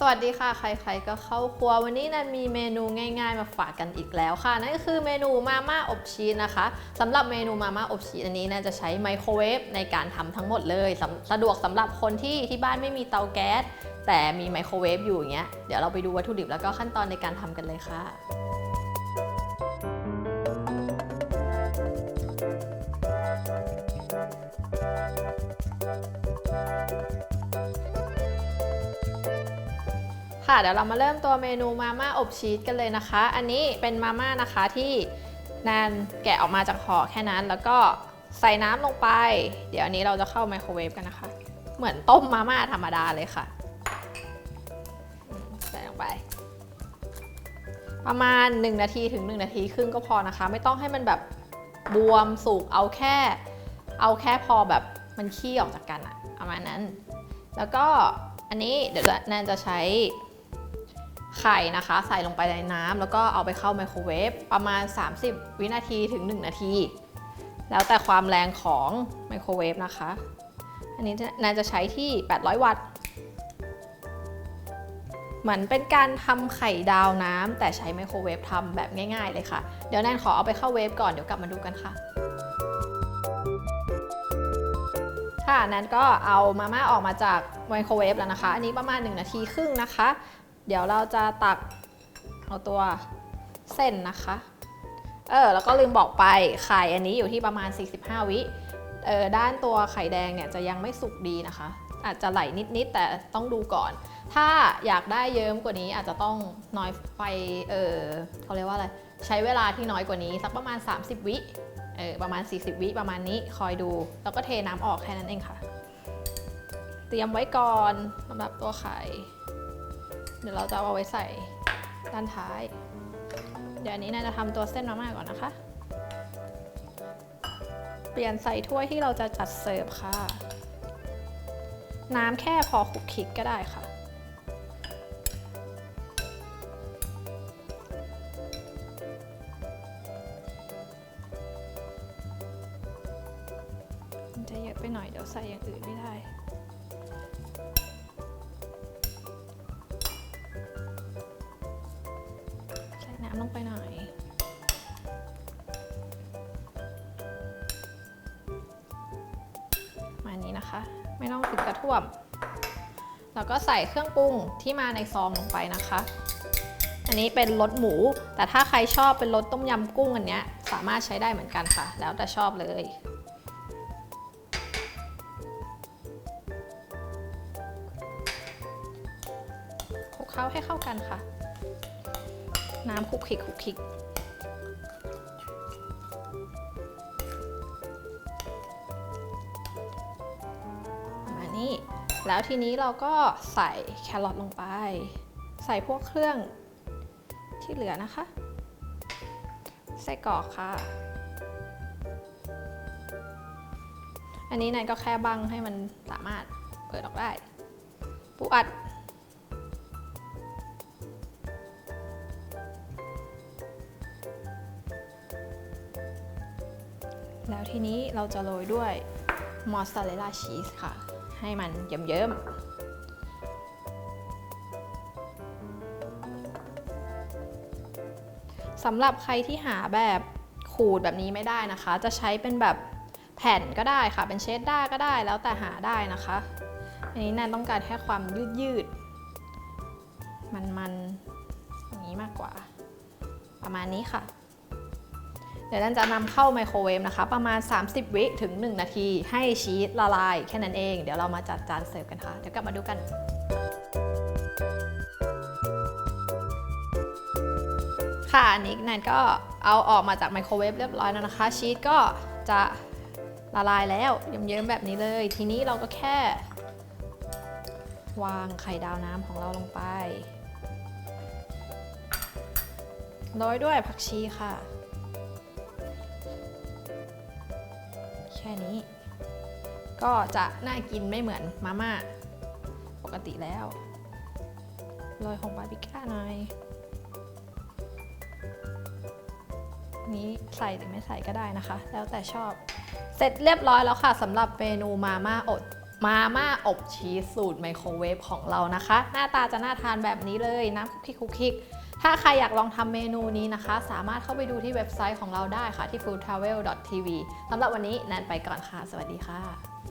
สวัสดีค่ะใครๆก็เข้าครัววันนี้นันมีเมนูง่าย ๆ มาฝากกันอีกแล้วค่ะ นั่นก็คือเมนูมาม่าอบชีสนะคะสำหรับเมนูมาม่าอบชีสอันนี้น่าจะใช้ไมโครเวฟในการทำทั้งหมดเลยสสะดวกสำหรับคนที่ที่บ้านไม่มีเตาแก๊สแต่มีไมโครเวฟอยู่อย่างเงี้ยเดี๋ยวเราไปดูวัตถุดิบแล้วก็ขั้นตอนในการทำกันเลยค่ะ ค่ะเดี๋ยวเรามาเริ่มตัวเมนูมาม่าอบชีสกันเลยนะคะ อันนี้เป็นมาม่านะคะที่แนนแกะออกมาจากห่อแค่นั้น แล้วก็ใส่น้ำลงไป เดี๋ยวอันนี้เราจะเข้าไมโครเวฟกันนะคะ เหมือนต้มมาม่าธรรมดาเลยค่ะ ใส่ลงไป ประมาณ 1 นาทีถึง 1 นาทีครึ่งก็พอนะคะ ไม่ต้องให้มันแบบบวมสุกเอาแค่ เอาแค่พอแบบมันขี้ออกจากกันอะประมาณนั้น แล้วก็อันนี้เดี๋ยวแนนจะใช้ ไข่นะคะ ใส่ลงไปในน้ำแล้วก็เอาไปเข้าไมโครเวฟประมาณ 30 วินาทีถึง 1 นาที แล้วแต่ความแรงของไมโครเวฟนะคะ อันนี้แนนจะใช้ที่ 800 วัตต์เหมือนเป็นการทำไข่ดาวน้ำแต่ใช้ไมโครเวฟทำแบบง่ายๆเลยค่ะ เดี๋ยวแนนขอเอาไปเข้าเวฟก่อนเดี๋ยวกลับมาดูกันค่ะ ค่ะแนนก็เอามาม่าออกมาจากไมโครเวฟแล้วนะคะ อันนี้ประมาณ 1 นาทีครึ่งนะคะ เดี๋ยวเราจะตักเอาตัวเส้นนะคะ เออ แล้วก็ลืมบอกไปไข่อันนี้อยู่ที่ประมาณ 45 วิเออด้านตัวไข่แดงเนี่ยจะยังไม่สุกดีนะคะ อาจจะไหลนิดๆแต่ต้องดูก่อน ถ้าอยากได้เยิ้มกว่านี้อาจจะต้องน้อยไฟเออเขาเรียกว่าอะไรใช้เวลาที่น้อยกว่านี้สักประมาณ 30 วิเออประมาณ 40 วิประมาณนี้คอยดู แล้วก็เทน้ำออกแค่นั้นเองค่ะ เตรียมไว้ก่อนสำหรับตัวไข่ เดี๋ยวเราจะเอาไว้ใส่ด้านท้าย เดี๋ยวนี้น่าจะทำตัวเส้นมาม่าก่อนนะคะ เปลี่ยนใส่ถ้วยที่เราจะจัดเสิร์ฟค่ะ น้ำแค่พอคลุกคลิกก็ได้ค่ะมันจะเยอะไปหน่อยเดี๋ยวใส่อย่างอื่นไม่ได้ ลงไปหน่อยมานี้นะคะ ไม่ต้องถึงกระท่วม แล้วก็ใส่เครื่องปรุงที่มาในซองลงไปนะคะ อันนี้เป็นรสหมู แต่ถ้าใครชอบเป็นรสต้มยำกุ้งอันเนี้ยสามารถใช้ได้เหมือนกันค่ะ แล้วแต่ชอบเลยคลุกเคล้าให้เข้ากันค่ะ น้ำคุกคิกคุกคิกมานี้แล้วทีนี้เราก็ใส่แครอทลงไป ใส่พวกเครื่องที่เหลือนะคะไส้กรอกค่ะ อันนี้นายก็แค่บังให้มันสามารถเปิดออกได้ ปูอัด แล้วทีนี้เราจะโรยด้วยมอสซาเรลลาชีสค่ะ ให้มันเยิ้มๆสำหรับใครที่หาแบบขูดแบบนี้ไม่ได้นะคะ จะใช้เป็นแบบแผ่นก็ได้ค่ะ เป็นเชดด้าก็ได้แล้วแต่หาได้นะคะ อันนี้แนนต้องการแค่ความยืดยืดๆมันๆอย่างนี้มากกว่า ประมาณนี้ค่ะ เดี๋ยวนันจะนำเข้าไมโครเวฟนะคะ ประมาณ 30 วิถึง 1 นาที ให้ชีสละลาย แค่นั้นเอง เดี๋ยวเรามาจัดจานเสิร์ฟกันค่ะ เดี๋ยวกลับมาดูกันค่ะอันนี้แนนก็เอาออกมาจากไมโครเวฟเรียบร้อยแล้วนะคะ ชีสก็จะละลายแล้วเยิ้มๆแบบนี้เลย ทีนี้เราก็แค่ วางไข่ดาวน้ำของเราลงไปโรยด้วยผักชีค่ะ ค่นี้ ก็จะน่ากินไม่เหมือนมาม่าปกติแล้วโรยของบาร์บีก้าหน่อยนนี้ใส่หรือไม่ใส่ก็ได้นะคะ แล้วแต่ชอบ เสร็จเรียบร้อยแล้วค่ะสำหรับเมนูมาม่าอดมาม่าอบชีสสูตรไมโครเวฟของเรานะคะ หน้าตาจะน่าทานแบบนี้เลยน้ำคุกคิกคุกคิก ถ้าใครอยากลองทำเมนูนี้นะคะ สามารถเข้าไปดูที่เว็บไซต์ของเราได้ค่ะที่ foodtravel.tv สำหรับวันนี้แนนไปก่อนค่ะ สวัสดีค่ะ